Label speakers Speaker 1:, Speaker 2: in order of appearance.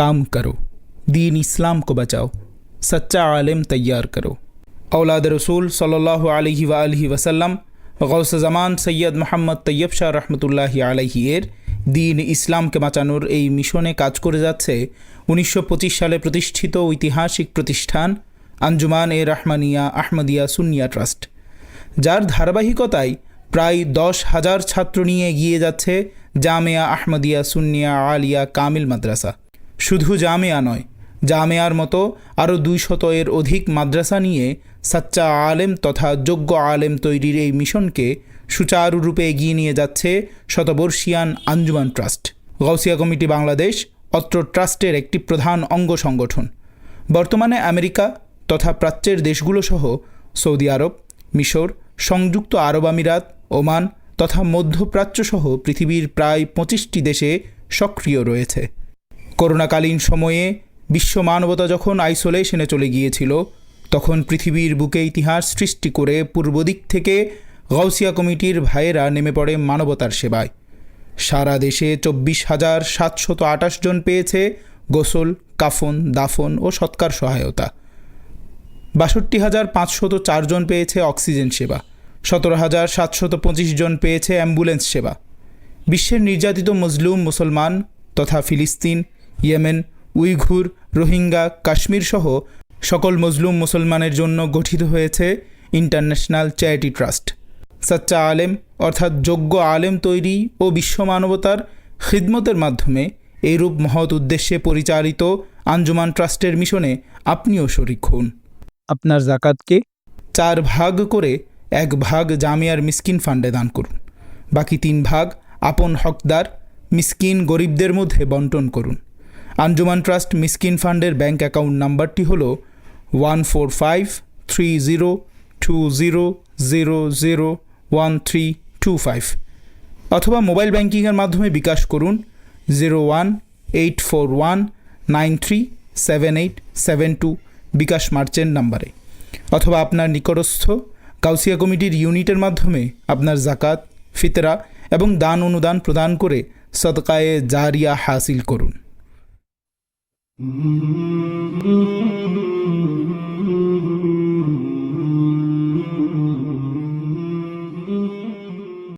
Speaker 1: काम करो दीन इस्लाम को बचाओ सच्चा आलिम तैयार करो औलाद रसूल सल्लल्लाहु अलैहि আলহি ওয়াসাল্লাম গৌস জামান সৈয়দ মোহাম্মদ তৈয়ব শাহ রহমতুল্লাহি আলাইহি এর দিন ইসলামকে বাঁচানোর এই মিশনে কাজ করে যাচ্ছে উনিশশো সালে প্রতিষ্ঠিত ঐতিহাসিক প্রতিষ্ঠান আঞ্জুমান এ রহমানিয়া আহমদিয়া সুন্নিয়া ট্রাস্ট যার ধারাবাহিকতায় প্রায় দশ হাজার ছাত্র নিয়ে এগিয়ে যাচ্ছে জামেয়া আহমদিয়া সুন্নিয়া আলিয়া কামিল মাদ্রাসা শুধু জামেয়া নয়, জামেয়ার মতো আরও দুইশত এর অধিক মাদ্রাসা নিয়ে সাচ্চা আলেম তথা যোগ্য আলেম তৈরির এই মিশনকে সুচারুরূপে এগিয়ে নিয়ে যাচ্ছে শতবর্ষিয়ান আঞ্জুমান ট্রাস্ট। গৌসিয়া কমিটি বাংলাদেশ অত্র ট্রাস্টের একটি প্রধান অঙ্গ সংগঠন। বর্তমানে আমেরিকা তথা প্রাচ্যের দেশগুলো সহ সৌদি আরব, মিশর, সংযুক্ত আরব আমিরাত, ওমান তথা মধ্যপ্রাচ্য সহ পৃথিবীর প্রায় পঁচিশটি দেশে সক্রিয় রয়েছে। করোনাকালীন সময়ে বিশ্ব মানবতা যখন আইসোলেশনে চলে গিয়েছিল, তখন পৃথিবীর বুকে ইতিহাস সৃষ্টি করে পূর্ব দিক থেকে গৌসিয়া কমিটির ভাইয়েরা নেমে পড়ে মানবতার সেবায়। সারা দেশে চব্বিশ হাজার সাতশত আটাশ জন পেয়েছে গোসল, কাফন, দাফন ও সৎকার সহায়তা। বাষট্টি হাজার পাঁচশত চারজন পেয়েছে অক্সিজেন সেবা। সতেরো হাজার সাতশত পঁচিশ জন পেয়েছে অ্যাম্বুলেন্স সেবা। বিশ্বের নির্যাতিত মজলুম মুসলমান তথা ফিলিস্তিন ইয়েমেন, উইঘুর, রোহিঙ্গা কাশ্মীর সহ সকল মজলুম মুসলমানের জন্য গঠিত হয়েছে ইন্টারন্যাশনাল চ্যারিটি ট্রাস্ট। সাচ্চা আলেম, অর্থাৎ যোগ্য আলেম তৈরি ও বিশ্ব মানবতার খিদমতের মাধ্যমে এইরূপ মহৎ উদ্দেশ্যে পরিচালিত আঞ্জুমান ট্রাস্টের মিশনে আপনিও শরিক হন। আপনার জাকাতকে চার ভাগ করে এক ভাগ জামিয়ার মিসকিন ফান্ডে দান করুন। বাকি তিন ভাগ আপন হকদার, মিসকিন গরিবদের মধ্যে বন্টন করুন। আঞ্জুমান ট্রাস্ট মিসকিন ফান্ডের ব্যাঙ্ক অ্যাকাউন্ট নাম্বারটি হল one four five three zero two zero zero zero one three two five অথবা মোবাইল ব্যাংকিংয়ের মাধ্যমে বিকাশ করুন zero one eight four one nine three seven eight seven two bKash merchant নাম্বারে। অথবা আপনার নিকটস্থ কাউসিয়া কমিটির ইউনিটের মাধ্যমে আপনার জাকাত, ফিতরা এবং দান অনুদান প্রদান করে সদকায়ে জারিয়া হাসিল করুন।
Speaker 2: Mm-hmm.